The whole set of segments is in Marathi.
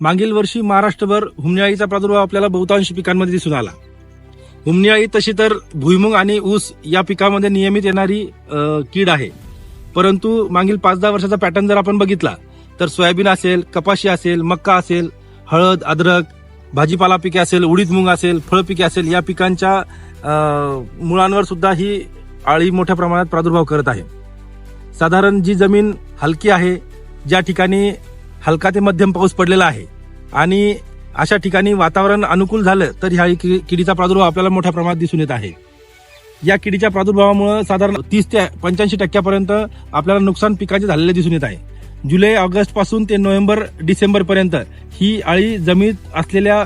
मागील वर्षी महाराष्ट्रभर हुमणी प्रादुर्भाव आपल्याला बहुतांश पिकांमध्ये दिसून आला. हुमणी तशी तर भुईमुग आणि ऊस या पिकामध्ये नियमित येणारी कीड आहे. परंतु मागील पाच दहा वर्षाचा पॅटर्न जर आपण बघितला तर सोयाबीन असेल कपाशी असेल मक्का असेल हळद अद्रक भाजीपाला पिके असेल उडीद मूग असेल फळ पिके असेल या पिकांच्या मुळांवर सुद्धा ही आळी मोठ्या प्रमाणात प्रादुर्भाव करत आहे. साधारण जी जमीन हलकी आहे ज्या ठिकाणी हलका ते मध्यम पाऊस पडलेला आहे. आणि अशा ठिकाणी वातावरण अनुकूल झालं तर ह्या कि- किडीचा प्रादुर्भाव आपल्याला मोठ्या प्रमाणात दिसून येत आहे. या किडीच्या प्रादुर्भावामुळे साधारण तीस ते पंच्याऐंशी टक्क्यापर्यंत आपल्याला नुकसान पिकाचे झालेले दिसून येत आहे. जुलै ऑगस्टपासून ते नोव्हेंबर डिसेंबर पर्यंत ही आळी जमीत असलेल्या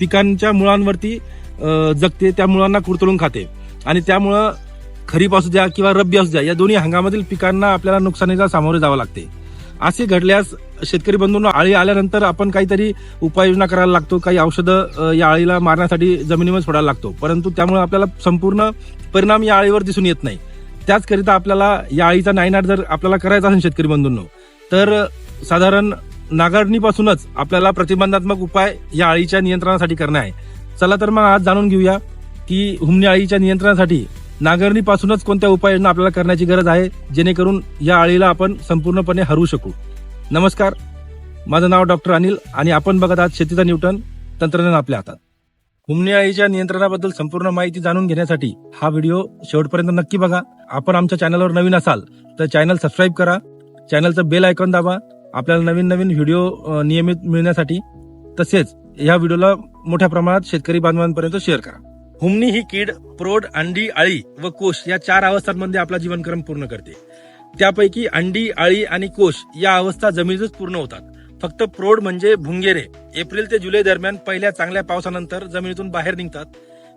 पिकांच्या मुळांवरती जगते त्या मुळांना कुरतळून खाते. आणि त्यामुळं खरीप असू द्या किंवा रब्बी असू द्या या दोन्ही हंगामातील पिकांना आपल्याला नुकसानीचा सामोरे जावं लागते. असे घडल्यास शेतकरी बंधूंना आळी आल्यानंतर आपण काहीतरी उपाययोजना करायला लागतो. काही औषधं या आळीला मारण्यासाठी जमिनीवर सोडायला लागतो. परंतु त्यामुळे आपल्याला संपूर्ण परिणाम या आळीवर दिसून येत नाही. त्याचकरिता आपल्याला या आळीचा नायनाट जर आपल्याला करायचा असेल शेतकरी बंधूंनो तर साधारण नागारणीपासूनच आपल्याला प्रतिबंधात्मक उपाय या आळीच्या नियंत्रणासाठी करणे आहे. चला तर मग आज जाणून घेऊया की हुमणी आळीच्या नियंत्रणासाठी नांगरणीपासूनच कोणत्या उपाययोजना आपल्याला करण्याची गरज आहे जेणेकरून या आळीला आपण संपूर्णपणे हरवू शकू. नमस्कार माझं नाव डॉक्टर अनिल आणि आपण बघत आहात शेतीचा न्यूटन तंत्रज्ञान आपल्या हातात. हुमणी आळीच्या नियंत्रणाबद्दल संपूर्ण माहिती जाणून घेण्यासाठी हा व्हिडिओ शेवटपर्यंत नक्की बघा. आपण आमच्या चॅनलवर नवीन असाल तर चॅनल सबस्क्राईब करा. चॅनलचं बेल आयकॉन दाबा. आपल्याला नवीन नवीन व्हिडिओ नियमित मिळण्यासाठी तसेच या व्हिडिओला मोठ्या प्रमाणात शेतकरी बांधवांपर्यंत शेअर करा. हुमणी ही कीड प्रौढ अंडी आळी व कोश या चार अवस्थांमध्ये आपला जीवनक्रम पूर्ण करते. त्यापैकी अंडी आळी आणि कोश या अवस्था जमिनीतच पूर्ण होतात. फक्त प्रौढ म्हणजे भुंगेरे. एप्रिल ते जुलै दरम्यान पहिल्या चांगल्या पावसानंतर जमिनीतून बाहेर निघतात.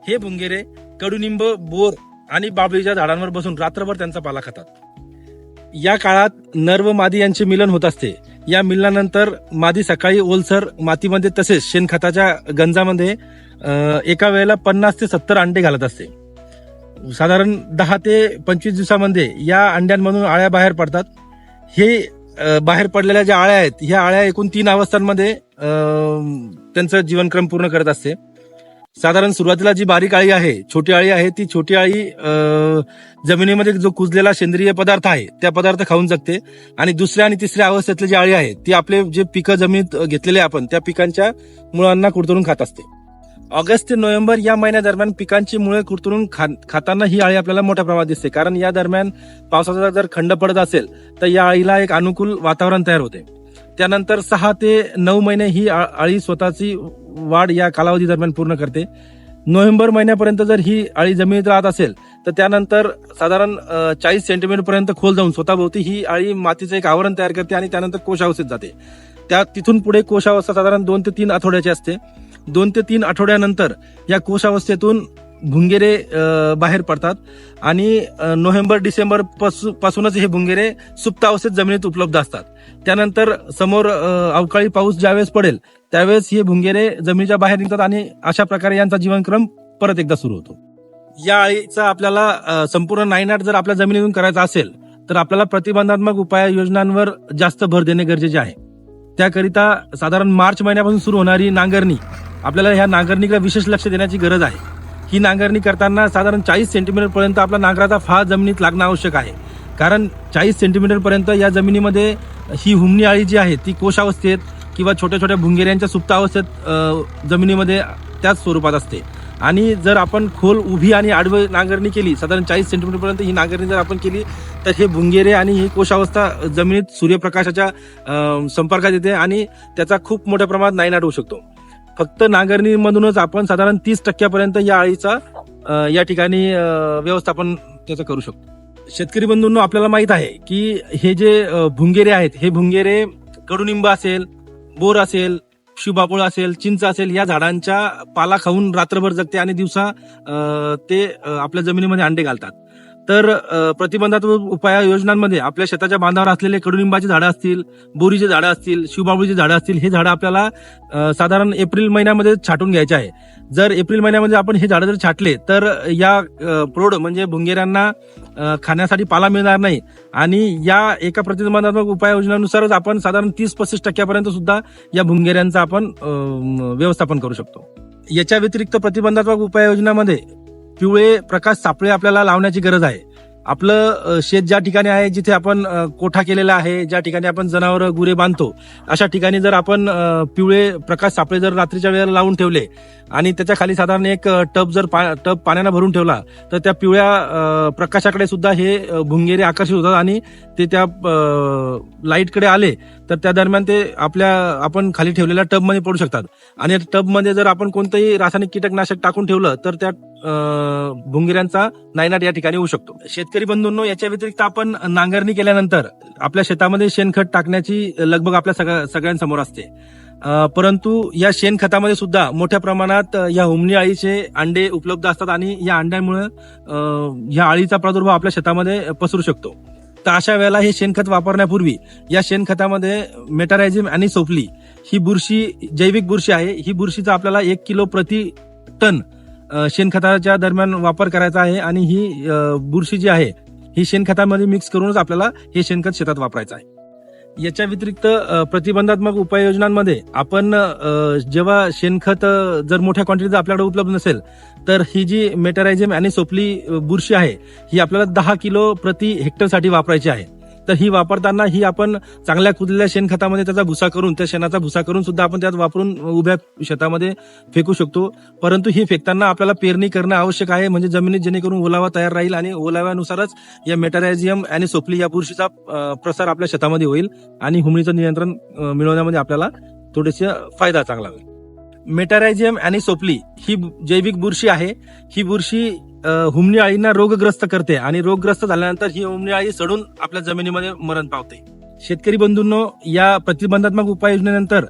हे भुंगेरे कडुनिंब बोर आणि बाबळीच्या झाडांवर बसून रात्रभर त्यांचा पाला खातात. या काळात नर व मादी यांचे मिलन होत असते. या मिलनानंतर मादी सकाळी ओलसर मातीमध्ये तसेच शेणखताच्या गंजामध्ये एका वेळेला पन्नास ते सत्तर अंडे घालत असते. साधारण दहा ते पंचवीस दिवसामध्ये या अंड्यांमधून आळ्या बाहेर पडतात. हे बाहेर पडलेल्या ज्या आळ्या आहेत ह्या आळ्या एकूण तीन अवस्थांमध्ये त्यांचं जीवनक्रम पूर्ण करत असते. साधारण सुरुवातीला जी बारीक आळी आहे छोटी आळी आहे ती छोटी आळी जमिनीमध्ये जो कुजलेला सेंद्रिय पदार्थ आहे त्या पदार्थ खाऊन जगते. आणि दुसऱ्या आणि तिसऱ्या अवस्थेतली जी आळी आहे ती आपले जे पिकं जमिनीत घेतलेले आपण त्या पिकांच्या मुळांना कुडतडून खात असते. ऑगस्ट ते नोव्हेंबर या महिन्यादरम्यान पिकांची मुळे कुरतुरून खा- खाताना ही आळी आपल्याला मोठ्या प्रमाणात दिसते. कारण या दरम्यान पावसाचा जर खंड पडत असेल तर या आळीला एक अनुकूल वातावरण तयार होते. त्यानंतर सहा ते नऊ महिने ही आ- आळी स्वतःची वाढ या कालावधी दरम्यान पूर्ण करते. नोव्हेंबर महिन्यापर्यंत जर ही आळी जमिनीत राहत असेल तर त्यानंतर साधारण चाळीस सेंटीमीटर पर्यंत खोल जाऊन स्वतःभोवती ही आळी मातीचं एक आवरण तयार करते आणि त्यानंतर कोशावस्थेत जाते. त्या तिथून पुढे कोशावस्था साधारण दोन ते तीन आठवड्याची असते. दोन ते तीन आठवड्यानंतर या कोशावस्थेतून भुंगेरे बाहेर पडतात. आणि नोव्हेंबर डिसेंबर पासूनच हे भुंगेरे सुप्तावस्थेत जमिनीत उपलब्ध असतात. त्यानंतर समोर अवकाळी पाऊस ज्यावेळेस पडेल त्यावेळेस हे भुंगेरे जमिनीच्या बाहेर निघतात आणि अशा प्रकारे यांचा जीवनक्रम परत एकदा सुरू होतो. या अळीचा आपल्याला संपूर्ण नायनाट जर आपल्या जमिनीतून करायचा असेल तर आपल्याला प्रतिबंधात्मक उपाययोजनांवर जास्त भर देणे गरजेचे आहे. त्याकरिता साधारण मार्च महिन्यापासून सुरू होणारी नांगरणी आपल्याला ह्या नांगरणीकडे विशेष लक्ष देण्याची गरज आहे. ही नांगरणी करताना साधारण चाळीस सेंटीमीटरपर्यंत आपला नांगराचा फाळ जमिनीत लागणं आवश्यक आहे. कारण चाळीस सेंटीमीटरपर्यंत या जमिनीमध्ये ही हुमणी आळी जी आहे ती कोशावस्थेत किंवा छोट्या छोट्या भुंगेऱ्यांच्या सुप्तावस्थेत जमिनीमध्ये त्याच स्वरूपात असते. आणि जर आपण खोल उभी आणि आडवी नांगरणी केली साधारण चाळीस सेंटीमीटरपर्यंत ही नांगरणी जर आपण केली तर हे भुंगेरे आणि ही कोशावस्था जमिनीत सूर्यप्रकाशाच्या संपर्कात येते आणि त्याचा खूप मोठ्या प्रमाणात नायनाट होऊ शकतो. फक्त नांगरणीमधूनच आपण साधारण तीस टक्क्यापर्यंत या आळीचा या ठिकाणी व्यवस्थापन त्याचं करू शकतो. शेतकरी बंधूंना आपल्याला माहीत आहे की हे जे भुंगेरे आहेत हे भुंगेरे कडुनिंब असेल बोर असेल शिवबापोळ असेल चिंच असेल या झाडांच्या पाला खाऊन रात्रभर जगते आणि दिवसा ते आपल्या जमिनीमध्ये अंडे घालतात. तर प्रतिबंधात्मक उपाययोजनांमध्ये आपल्या शेताच्या बांधावर असलेले कडुलिंबाची झाडं असतील बोरीची झाडं असतील शिवबाबळीची झाडं असतील हे झाडं आपल्याला साधारण एप्रिल महिन्यामध्ये छाटून घ्यायचे आहे. जर एप्रिल महिन्यामध्ये आपण हे झाडं जर छाटले तर या प्रौढ म्हणजे भुंगेऱ्यांना खाण्यासाठी पाला मिळणार नाही. आणि या एका प्रतिबंधात्मक उपाययोजनानुसारच आपण साधारण तीस पस्तीस टक्क्यापर्यंत सुद्धा या भुंगेऱ्यांचं आपण व्यवस्थापन करू शकतो. याच्या व्यतिरिक्त प्रतिबंधात्मक उपाययोजनामध्ये पिवळे प्रकाश सापळे आपल्याला लावण्याची गरज आहे. आपलं शेत ज्या ठिकाणी आहे जिथे आपण कोठा केलेला आहे ज्या ठिकाणी आपण जनावर गुरे बांधतो अशा ठिकाणी जर आपण पिवळे प्रकाश सापळे जर रात्रीच्या वेळेला लावून ठेवले आणि त्याच्याखाली साधारण एक टब जर पा- टब पाण्यानं भरून ठेवला तर त्या पिवळ्या प्रकाशाकडे सुद्धा हे भुंगेरे आकर्षित होतात आणि ते त्या लाईटकडे आले तर त्या दरम्यान ते आपल्या आपण खाली ठेवलेल्या टबमध्ये पडू शकतात. आणि टबमध्ये जर आपण कोणतंही रासायनिक कीटकनाशक टाकून ठेवलं तर त्या भुंगिऱ्यांचा नायनाट या ठिकाणी होऊ शकतो. शेतकरी बंधूंनो याच्या व्यतिरिक्त आपण नांगरणी केल्यानंतर आपल्या शेतामध्ये शेणखत टाकण्याची लगबग आपल्या सगळ्या सगळ्यांसमोर असते. परंतु या शेणखतामध्ये सुद्धा मोठ्या प्रमाणात या हुमणी अळीचे अंडे उपलब्ध असतात आणि या अंड्यांमुळे या अळीचा प्रादुर्भाव आपल्या शेतामध्ये पसरू शकतो. तर अशा वेळेला हे शेणखत वापरण्यापूर्वी या शेणखतामध्ये मेटारायझिम आणि सोपली ही बुरशी जैविक बुरशी आहे. ही बुरशीचा आपल्याला एक किलो प्रति टन शेणखताच्या दरम्यान वापर करायचा आहे आणि ही बुरशी जी आहे ही शेणखतामध्ये मिक्स करूनच आपल्याला हे शेणखत शेतात वापरायचं आहे. याच्या व्यतिरिक्त प्रतिबंधात्मक उपाययोजनांमध्ये आपण जेव्हा शेणखत जर मोठ्या क्वांटिटीचं आपल्याकडे उपलब्ध नसेल तर ही जी मेटारायझिम आणि सोपली बुरशी आहे ही आपल्याला दहा किलो प्रति हेक्टरसाठी वापरायची आहे. तर ही वापरताना ही आपण चांगल्या कुदलेल्या शेणखतामध्ये त्याचा भुसा करून त्या शेणाचा भुसा करून सुद्धा आपण त्यात वापरून उभ्या शेतामध्ये फेकू शकतो. परंतु ही फेकताना आपल्याला पेरणी करणं आवश्यक आहे म्हणजे जमिनीत जेणेकरून ओलावा तयार राहील आणि ओलाव्यानुसारच या मेटारायझियम आणि सोपली या बुरशीचा प्रसार आपल्या शेतामध्ये होईल आणि हुमणीचं नियंत्रण मिळवण्यामध्ये आपल्याला थोडेसे फायदा चांगला होईल. मेटारायझियम आणि सोपली ही जैविक बुरशी आहे. ही बुरशी हुमणी अळींना रोगग्रस्त करते आणि रोगग्रस्त झाल्यानंतर ही हुमणी अळी सडून आपल्या जमिनीमध्ये मरण पावते. शेतकरी बंधूंनो या प्रतिबंधात्मक उपाययोजनेनंतर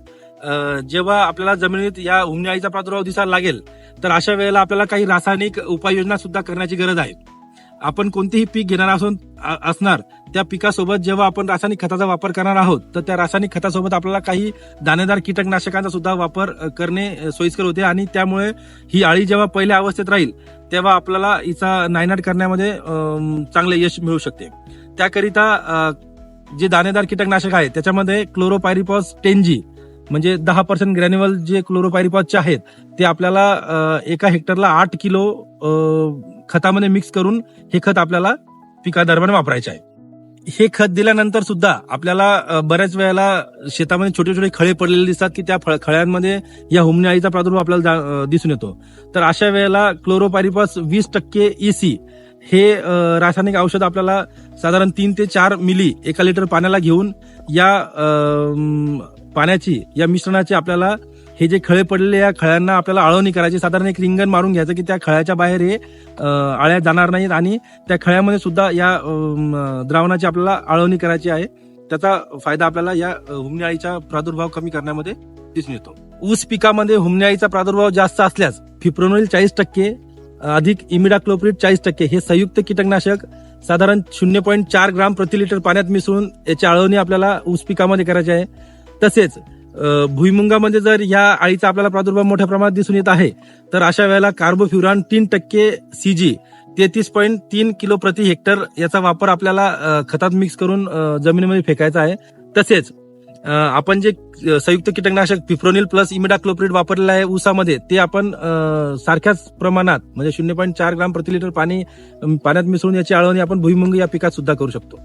जेव्हा आपल्याला जमिनीत या हुमणी अळीचा प्रादुर्भाव दिसायला लागेल तर अशा वेळेला आपल्याला काही रासायनिक उपाययोजना सुद्धा करण्याची गरज आहे. आपण कोणतेही पीक घेणार असून असणार त्या पिकासोबत जेव्हा आपण रासायनिक खताचा वापर करणार आहोत तर त्या रासायनिक खतासोबत आपल्याला काही दाणेदार कीटकनाशकांचा सुद्धा वापर करणे सोयीस्कर होते. आणि त्यामुळे ही अळी जेव्हा पहिल्या अवस्थेत राहील तेव्हा आपल्याला हिचा नायनाट करण्यामध्ये चांगले यश मिळू शकते. त्याकरिता जे दाणेदार कीटकनाशक आहे त्याच्यामध्ये क्लोरोपायरिपॉस टेनजी म्हणजे दहा पर्सेंट ग्रॅन्युअल जे क्लोरोपायरिपॉसचे आहेत ते आपल्याला एका हेक्टरला आठ किलो खतामध्ये मिक्स करून हे खत आपल्याला पिकादरम्यान वापरायचे आहे. हे खत दिल्यानंतर सुद्धा आपल्याला बऱ्याच वेळेला शेतामध्ये छोटे छोटे खळे पडलेले दिसतात की त्या फळ- खळ्यांमध्ये या हुमणी प्रादुर्भाव आपल्याला जा- दिसून येतो. तर अशा वेळेला क्लोरोपायरिपॉस वीस टक्के ईसी हे रासायनिक औषध आपल्याला साधारण तीन ते चार मिली एका लिटर पाण्याला घेऊन या पाण्याची या मिश्रणाची आपल्याला हे जे खळे पडलेले या खळ्यांना आपल्याला आळवणी करायची साधारण एक रिंगण मारून घ्यायचं की त्या खळ्याच्या बाहेर हे आळ्या जाणार नाहीत आणि त्या खळ्यामध्ये सुद्धा या द्रावणाची आपल्याला आळवणी करायची आहे. त्याचा फायदा आपल्याला या अ, प्रादुर्भाव कमी करण्यामध्ये दिसून येतो. ऊस पिकामध्ये हुमणी प्रादुर्भाव जास्त असल्यास फिप्रोनोल चाळीस टक्के अधिक इमिडाक्लोप्रिड चाळीस टक्के हे संयुक्त कीटकनाशक साधारण शून्य पॉईंट चार ग्राम प्रति लिटर पाण्यात मिसळून याची आळवणी आपल्याला ऊस पिकामध्ये करायची आहे. तसेच भुईमुंगामध्ये जर या अळीचा आपल्याला प्रादुर्भाव मोठ्या प्रमाणात दिसून येत आहे तर अशा वेळेला कार्बोफ्युरान तीन टक्के सीजी तेहतीस पॉईंट तीन किलो प्रति हेक्टर याचा वापर आपल्याला खतात मिक्स करून जमिनीमध्ये फेकायचा आहे. तसेच आपण जे संयुक्त कीटकनाशक पिफ्रोनिल प्लस इमिडाक्लोप्रिड वापरलेलं आहे ऊसामध्ये ते आपण सारख्याच प्रमाणात म्हणजे शून्य पॉईंट चार ग्राम प्रति लिटर पाणी पाण्यात मिसळून याची आळवणी आपण भुईमुंग या पिकात सुद्धा करू शकतो.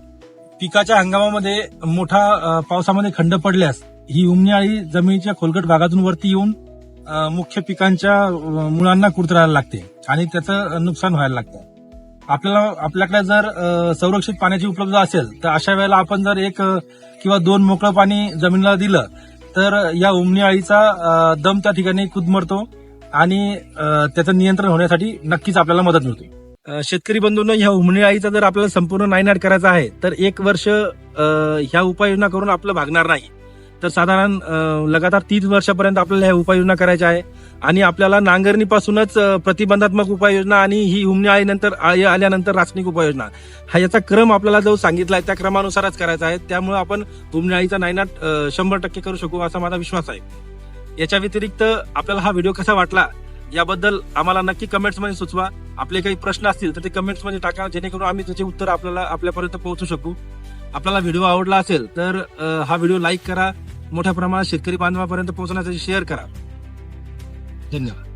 पिकाच्या हंगामामध्ये मोठा पावसामध्ये खंड पडल्यास ही उमणी अळी जमिनीच्या खोलगट भागातून वरती येऊन मुख्य पिकांच्या मुळांना कुरतरायला लागते आणि त्याचं नुकसान व्हायला लागतं. आपल्याला आपल्याकडे जर संरक्षित पाण्याची उपलब्धता असेल तर अशा वेळेला आपण जर एक किंवा दोन मोकळं पाणी जमिनीला दिलं तर या उमणी अळीचा दम त्या ठिकाणी कुदमरतो आणि त्याचं नियंत्रण होण्यासाठी नक्कीच आपल्याला मदत मिळते. शेतकरी बंधूंना ह्या उमणी जर आपल्याला संपूर्ण नायनाट करायचा आहे तर एक वर्ष ह्या उपाययोजना करून आपलं भागणार नाही. तर साधारण लगातार तीस वर्षापर्यंत आपल्याला ह्या उपाययोजना करायच्या आहे. आणि आपल्याला नांगरणीपासूनच प्रतिबंधात्मक उपाययोजना आणि ही हुमणी आल्यानंतर आळी आल्यानंतर रासायनिक उपाययोजना. हा याचा क्रम आपल्याला जो सांगितला आहे त्या क्रमानुसारच करायचा आहे. त्यामुळे आपण हुमणी आळीचा नायनाट शंभर टक्के करू शकू असा माझा विश्वास आहे. याच्या व्यतिरिक्त आपल्याला हा व्हिडिओ कसा वाटला याबद्दल आम्हाला नक्की कमेंट्समध्ये सुचवा. आपले काही प्रश्न असतील तर ते कमेंट्समध्ये टाका जेणेकरून आम्ही त्याचे उत्तर आपल्याला आपल्यापर्यंत पोहोचू शकू. आपल्याला व्हिडिओ आवडला असेल तर हा व्हिडिओ लाईक करा. मोठ्या प्रमाणात शेतकरी बांधवापर्यंत पोहोचण्यासाठी शेअर करा. धन्यवाद.